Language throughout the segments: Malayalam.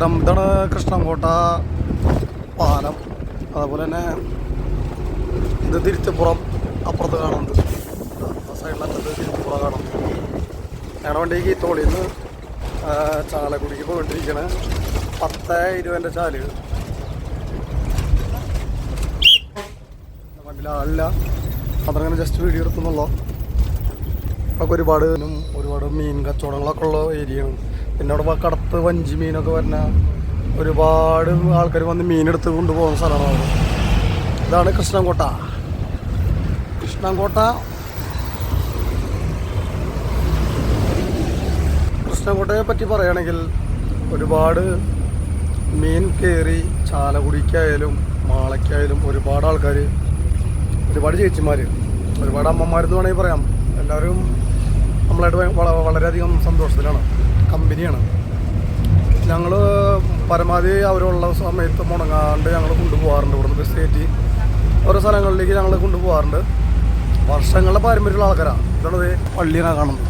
ഉത്തരം ഇതാണ് കൃഷ്ണൻകോട്ട പാലം. അതുപോലെ തന്നെ ഇത് തിരുത്തിപ്പുറം അപ്പുറത്ത് കാണുന്നുണ്ട്. സൈഡിലത്തെ തിരുത്തിപ്പുറം കാണുന്നുണ്ട് ഞങ്ങളുടെ വണ്ടിക്ക് തോളിൽ നിന്ന് ചാലക്കുടിക്ക് പോയിട്ടിരിക്കണ പത്ത് ഇരുപതിന്റെ ചാൽ. വണ്ടിയിൽ ആളില്ല അതങ്ങനെ ജസ്റ്റ് വീഡിയോ എടുക്കുന്നുള്ളൂ. ഒക്കെ ഒരുപാട് ഒരുപാട് മീൻ കച്ചവടങ്ങളൊക്കെ ഉള്ള ഏരിയയാണ്. പിന്നെ അവിടെ കടത്ത് വഞ്ചി മീനൊക്കെ വരുന്ന ഒരുപാട് ആൾക്കാർ വന്ന് മീനെടുത്ത് കൊണ്ടുപോകുന്ന സ്ഥലമാണ് ഇതാണ് കൃഷ്ണൻകോട്ട. കൃഷ്ണൻകോട്ട. കൃഷ്ണൻകോട്ടയെ പറ്റി പറയുകയാണെങ്കിൽ ഒരുപാട് മീൻ കയറി ചാലക്കുടിക്കായാലും മാളയ്ക്കായാലും ഒരുപാട് ആൾക്കാർ ഒരുപാട് ചേച്ചിമാർ ഒരുപാട് അമ്മമാരെന്ന് വേണമെങ്കിൽ പറയാം. എല്ലാവരും നമ്മളായിട്ട് വളരെയധികം സന്തോഷത്തിലാണ്. കമ്പനിയാണ്. ഞങ്ങൾ പരമാവധി അവരുള്ള സമയത്ത് മുടങ്ങാണ്ട് ഞങ്ങൾ കൊണ്ടുപോകാറുണ്ട്. ഇവിടുന്ന് ബസ് കയറ്റി ഓരോ സ്ഥലങ്ങളിലേക്ക് ഞങ്ങൾ കൊണ്ടുപോകാറുണ്ട്. വർഷങ്ങളുടെ പാരമ്പര്യമുള്ള ആൾക്കാരാണ് ഇതാണ് പള്ളിയാണ് കാണുന്നത്.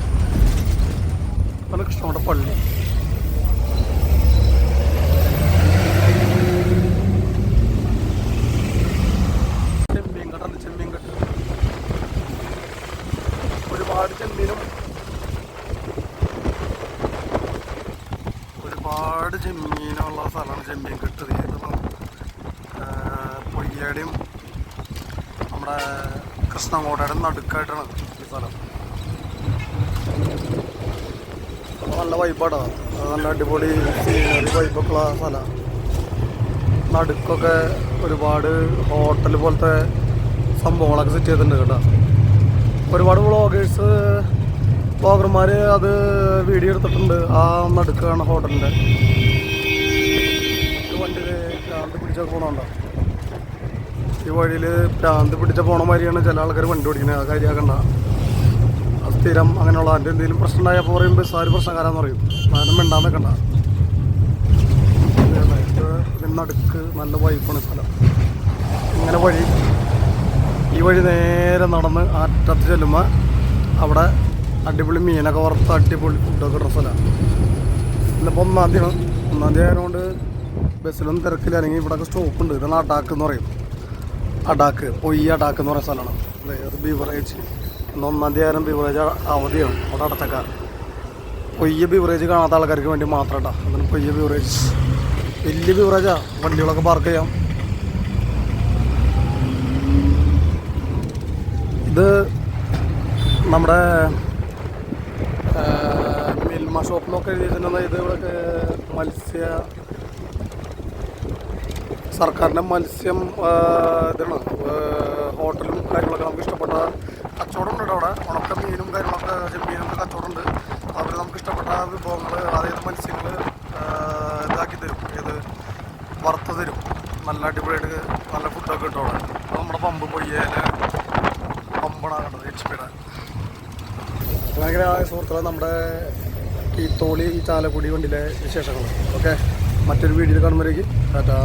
ഇതാണ് കൃഷ്ണയുടെ പള്ളി ചെമ്മീൻ കട്ടുണ്ട് ചെമ്മീൻ കെട്ട് ഒരുപാട് ചെമ്മീനും ഒരുപാട് ചെമ്മീനുള്ള സ്ഥലമാണ് ചെമ്മീൻ കെട്ട് പൊയ്യയുടെയും നമ്മുടെ കൃഷ്ണങ്കോട്ടയുടെ നടുക്കായിട്ടാണ് ഈ സ്ഥലം. നല്ല വൈബാടാ നല്ല അടിപൊളി സീനറി വൈബൊക്കെ ഉള്ള സ്ഥലമാണ് നടുക്കൊക്കെ ഒരുപാട് ഹോട്ടൽ പോലത്തെ സംഭവങ്ങളൊക്കെ സെറ്റ് ചെയ്തിട്ടുണ്ട് കേട്ടോ. ഒരുപാട് വ്ളോഗേഴ്സ് വ്ളോഗർമാർ അത് വീഡിയോ എടുത്തിട്ടുണ്ട്. ആ നടുക്കാണ് ഹോട്ടലിന്റെ വണ്ടിയിൽ ഭ്രാന്ത് പിടിച്ച പോണുണ്ടോ. ഈ വഴിയിൽ ഭ്രാന്ത് പിടിച്ച പോണ മാതിരിയാണ് ചില ആൾക്കാർ വണ്ടി ഓടിക്കുന്നത് ആ കാര്യമാക്കണ്ട സ്ഥിരം അങ്ങനെയുള്ള അതിന്റെ എന്തെങ്കിലും പ്രശ്നം ഉണ്ടായാൽ പറയും ബസ്സുകാർ പ്രശ്നക്കാരാന്ന് പറയും. അതിനും മിണ്ടാൻ നിൽക്കണ്ട നടുക്ക് നല്ല വൈപ്പാണ് സ്ഥലം. ഇങ്ങനെ വഴി ഈ വഴി നേരെ നടന്ന് അറ്റത്ത് ചെല്ലുമ്പോൾ അവിടെ അടിപൊളി മീനൊക്കെ വറുത്ത അടിപൊളി ഫുഡൊക്കെ ഡ്രസ്സലാണ് ഇന്നിപ്പോൾ ഒന്നാം തീയതി ഒന്നാം തീയതി ആയതുകൊണ്ട് ബസ്സിലൊന്നും തിരക്കില്ല. അല്ലെങ്കിൽ ഇവിടെ സ്റ്റോപ്പ് ഉണ്ട്. ഇതാണ് അടാക്ക് എന്ന് പറയും. അടാക്ക്. പൊയ്യ അടാക്ക് എന്ന് പറയുന്ന സ്ഥലമാണ്. അതെ ബീവറേജ് ഇന്ന് ഒന്നാം തീയതി ആയാലും ബീവറേജ് അവധിയാണ്. അവിടെ അടച്ചക്കാർ പൊയ്യ ബീവറേജ് കാണാത്ത ആൾക്കാർക്ക് വേണ്ടി മാത്രം കേട്ടോ പൊയ്യ ബീവറേജ് വലിയ ബീവറേജാ വണ്ടികളൊക്കെ പാർക്ക് ചെയ്യാം. ഇത് നമ്മുടെ മിൽമ ഷോപ്പിലൊക്കെ എഴുതി വെച്ചിട്ടുണ്ടെങ്കിൽ ഇത് ഇവിടെ മത്സ്യ സർക്കാരിന്റെ മത്സ്യം ഇതാണ്. ഹോട്ടലും കാര്യങ്ങളൊക്കെ നമുക്ക് ഇഷ്ടപ്പെട്ട കച്ചവടം ഉണ്ട് അവിടെ. ഉണക്ക മീനും കാര്യങ്ങളൊക്കെ ചെമ്മീനൊക്കെ കച്ചവടം ഉണ്ട് അവർ നമുക്ക് ഇഷ്ടപ്പെട്ട വിഭവങ്ങൾ അതായത് മത്സ്യങ്ങൾ ഇതാക്കി തരും. ഏത് വറുത്ത് തരും. നല്ല അടിപൊളിയായിട്ട് നല്ല ഫുഡൊക്കെ കിട്ടും അവിടെ. നമ്മുടെ പമ്പ് പൊയ്യേനെ പമ്പണാകേണ്ടത് കണ്ടത് എച്ച് പിയുടെ ഭയങ്കര സുഹൃത്തുക്കളെ നമ്മുടെ ഈ തോളി ഈ ചാലക്കുടി കൊണ്ടിലെ വിശേഷങ്ങൾ. ഓക്കെ? മറ്റൊരു വീഡിയോയിൽ കാണുമ്പോഴേക്ക് ടാറ്റാ.